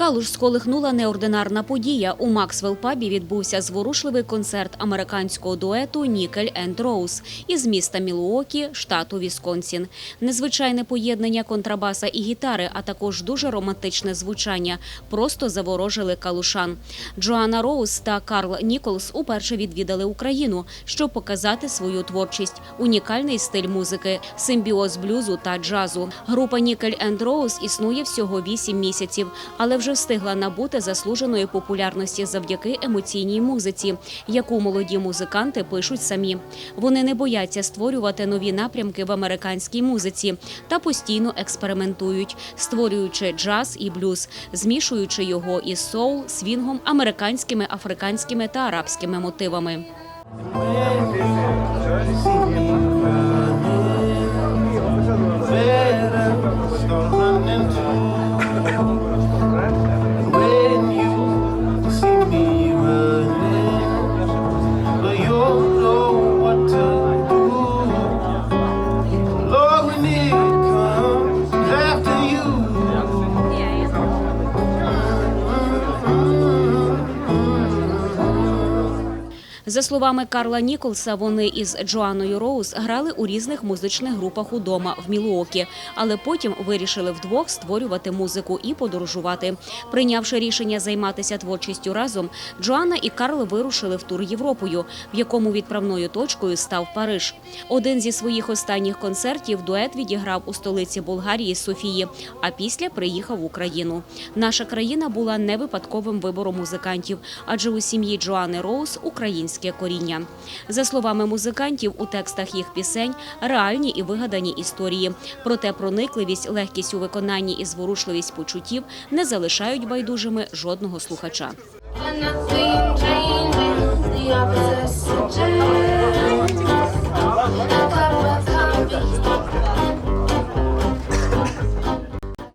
Калуш сколихнула неординарна подія. У Максвелл пабі відбувся зворушливий концерт американського дуету Нікель енд Роуз із міста Мілуокі, штату Вісконсін. Незвичайне поєднання контрабаса і гітари, а також дуже романтичне звучання, просто заворожили калушан. Джоанна Роуз та Карл Ніколс уперше відвідали Україну, щоб показати свою творчість, унікальний стиль музики, симбіоз блюзу та джазу. Група Нікель енд Роуз існує всього вісім місяців, але вже встигла набути заслуженої популярності завдяки емоційній музиці, яку молоді музиканти пишуть самі. Вони не бояться створювати нові напрямки в американській музиці та постійно експериментують, створюючи джаз і блюз, змішуючи його із соул, свінгом, американськими, африканськими та арабськими мотивами. За словами Карла Ніколса, вони із Джоанною Роуз грали у різних музичних групах удома в Мілуокі, але потім вирішили вдвох створювати музику і подорожувати. Прийнявши рішення займатися творчістю разом, Джоанна і Карл вирушили в тур Європою, в якому відправною точкою став Париж. Один зі своїх останніх концертів дует відіграв у столиці Болгарії Софії, а після приїхав в Україну. Наша країна була не випадковим вибором музикантів, адже у сім'ї Джоанни Роуз українське коріння. За словами музикантів, у текстах їх пісень реальні і вигадані історії. Проте проникливість, легкість у виконанні і зворушливість почуттів не залишають байдужими жодного слухача.